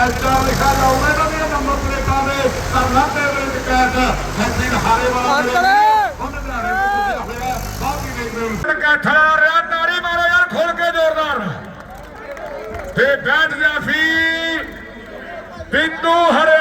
HR ਲਿਖਾ ਲਾਉਣਾ ਇਹਨਾਂ ਦੀਆਂ ਨੰਬਰ ਪਲੇਟਾਂ ਦੇ ਧਰਨਾ ਤੇ ਵਿੱਚ ਕੈਦ ਹੈਪੀ ਹਾਰੇ ਵਾਲਾ ਅੰਕਲ! ਉਹਨੇ ਬਣਾਣੇ ਵਿੱਚ ਹੋਇਆ ਬਾਕੀ ਦੇਖਦੇ ਹੋ। ਕੈਠਾ ਰਿਹਾ ਤਾੜੀ ਮਾਰੋ ਯਾਰ ਖੋਲ ਕੇ ਜ਼ੋਰਦਾਰ। ਤੇ ਬੈਠ ਗਿਆ ਫੀ ਬਿੰਦੂ ਹਰਿਆਣੇ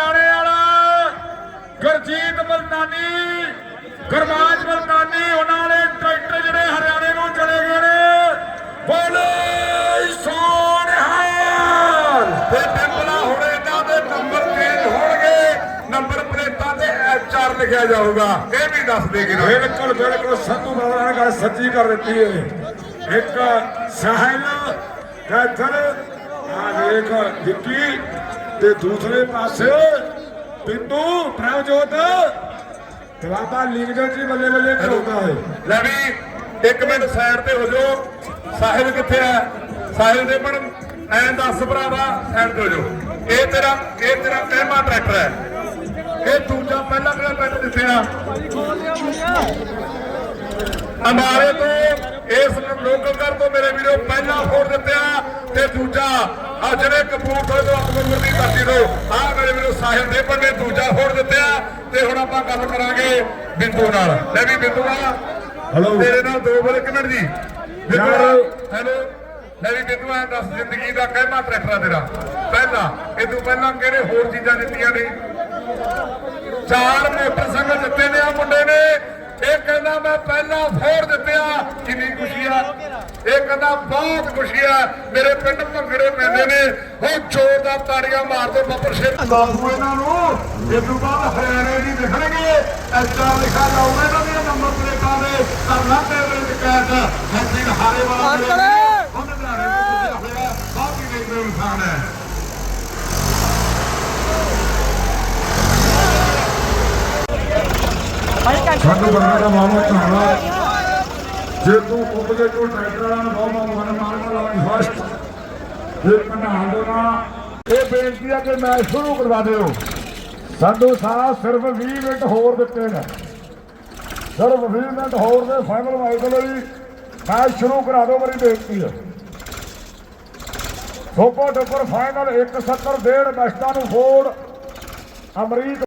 ਲਿਖਿਆ ਜਾਊਗਾ ਇਹ ਵੀ ਦੱਸ ਦੇ ਕਿ ਬਿਲਕੁਲ ਬਿਲਕੁਲ ਸੰਧੂ ਬਾਬਾ ਨੇ ਗੱਲ ਸੱਚੀ ਕਰ ਦਿੱਤੀ ਹੈ ਇੱਕ ਸਾਹਿਲ ਕੈਥਲ ਆ ਦੇਖ ਵਿੱਕੀ ਤੇ ਦੂਸਰੇ ਪਾਸੇ ਬਿੰਦੂ ਪ੍ਰਭਜੋਤ ਬਾਬਾ ਲਿੰਗਜਨ ਜੀ ਬੱਲੇ ਬੱਲੇ ਕਰਾਉਂਦਾ ਹੈ ਲੈ ਵੀ ਇੱਕ ਮਿੰਟ ਸਾਈਡ ਤੇ ਹੋ ਜਾਓ। ਸਾਹਿਲ ਕਿੱਥੇ ਆ? ਸਾਹਿਲ ਦੇ ਬਣ ਐਂ ਦੱਸ ਭਰਾਵਾ ਸਾਈਡ ਤੇ ਹੋ ਜਾਓ। ਇਹ ਤੇਰਾ ਇਹ ਤੇਰਾ ਪਹਿਲਾ ਟਰੈਕਟਰ ਹੈ। ਇਹ ਦੂਜਾ ਪਹਿਲਾ ਕਿਹੜਾ ਟਰੈਕਟਰ ਦਿੱਤੇ ਆ ਅਮਾਰੇ ਤੋਂ ਇਸ ਲੋਕਲ ਕਰ ਤੋਂ ਮੇਰੇ ਵੀਰੋ ਪਹਿਲਾ ਫੋੜ ਦਿੱਤੇ ਆ ਤੇ ਦੂਜਾ ਆ ਜਿਹੜੇ ਕਪੂਰਥਲੇ ਤੋਂ ਅਕਬਰ ਦੀ ਧਰਤੀ ਤੋਂ ਆ ਮੇਰੇ ਵੀਰੋ ਸਾਹਿਲ ਦੇ ਬੰਦੇ ਦੂਜਾ ਫੋੜ ਦਿੱਤੇ ਆ ਤੇ ਹੁਣ ਆਪਾਂ ਗੱਲ ਕਰਾਂਗੇ ਬਿੰਦੂ ਨਾਲ। ਲੈ ਵੀ ਬਿੰਦੂ ਆ। Hello. ਤੇਰੇ ਨਾਲ ਦੋ ਬੋਲ ਇੱਕ ਮਿੰਟ ਜੀ। ਯਾਰ। ਹੈਲੋ। ਲੈ ਵੀ ਬਿੰਦੂ ਆ ਦੱਸ ਜ਼ਿੰਦਗੀ ਦਾ ਕਹਿਮਾ ਟਰੈਕਟਰ ਤੇਰਾ। ਪਹਿਲਾ ਇਹ ਤੋਂ ਪਹਿਲਾਂ ਕਿਹੜੇ ਹੋਰ ਚੀਜ਼ਾਂ ਦਿੱਤੀਆਂ ਨੇ? ਚਾਰ ਮੋਟਰਸਾਈਕਲ ਦਿੱਤੇ ਨੇ ਆ ਮੁੰਡੇ ਨੇ। ਇਹ ਕਹਿੰਦਾ ਮੈਂ ਪਹਿਲਾਂ ਫੋੜ ਦਿੱਤਿਆ ਕਿੰਨੀ ਖੁਸ਼ੀ ਆ। ਇਹ ਕਹਿੰਦਾ ਬਹੁਤ ਖੁਸ਼ੀ ਆ। ਮੇਰੇ ਪਿੰਡ ਭੰਗੜੇ ਪੈਂਦੇ ਨੇ। ਉਹ ਚੋਰ ਦਾ ਤਾੜੀਆਂ ਮਾਰ ਦੋ ਬੱਬਰ ਸ਼ੇਰ ਲਾਜ਼ੂ ਇਹਨਾਂ ਨੂੰ ਇਹ ਤੋਂ ਬਾਅਦ ਹਰਿਆਣੇ ਦੀ ਲਿਖਣਗੇ। ਐਚਆਰ ਲਿਖਾ ਲਾਉਣਾ ਇਹਨਾਂ ਦੀਆਂ ਨੰਬਰ ਪਲੇਟਾਂ ਦੇ। ਧਰਨਾ ਤੇ ਵਿੱਚ ਕੈਦ। ਹਾਰੇ ਵਾਲਾ ਅੰਕਲ! ਉਹਨੇ ਬਣਾਣੇ ਵਿੱਚ ਹੋਇਆ ਬਾਕੀ ਦੇਖਦੇ ਇਨਸਾਨ ਹੈ ਸੰਧੂ ਬਾਬਾ ਦਾ ਬਹੁਤ ਧੰਨਵਾਦ। ਜੇ ਤੂੰ ਉੱਪਰ ਤੋਂ ਟਰੈਕਟਰ ਵਾਲਾ ਨੂੰ ਬਹੁਤ ਬਹੁਤ ਮਨ ਮਾਰਨ ਫਸਟ। ਇਹ ਪ੍ਰਧਾਨ ਦੇ ਨਾਲ ਇਹ ਬੇਨਤੀ ਹੈ ਕਿ ਮੈਚ ਸ਼ੁਰੂ ਕਰਵਾ ਦਿਓ। ਸੰਧੂ ਸਾਹਿਬ ਸਿਰਫ 20 ਮਿੰਟ ਹੋਰ ਦਿੱਤੇ ਨੇ। ਸਿਰਫ 20 ਮਿੰਟ ਹੋਰ ਦੇ ਫਾਈਨਲ ਮੈਚ ਲਈ ਮੈਚ ਸ਼ੁਰੂ ਕਰਾ ਦਿਓ ਮੇਰੀ ਬੇਨਤੀ। ਹੈ ਸੁਪਰ ਡੁਪਰ ਫਾਈਨਲ 170 ਡੇਢ ਮੈਚਾਂ ਨੂੰ ਫੋੜ ਅਮਰੀਕ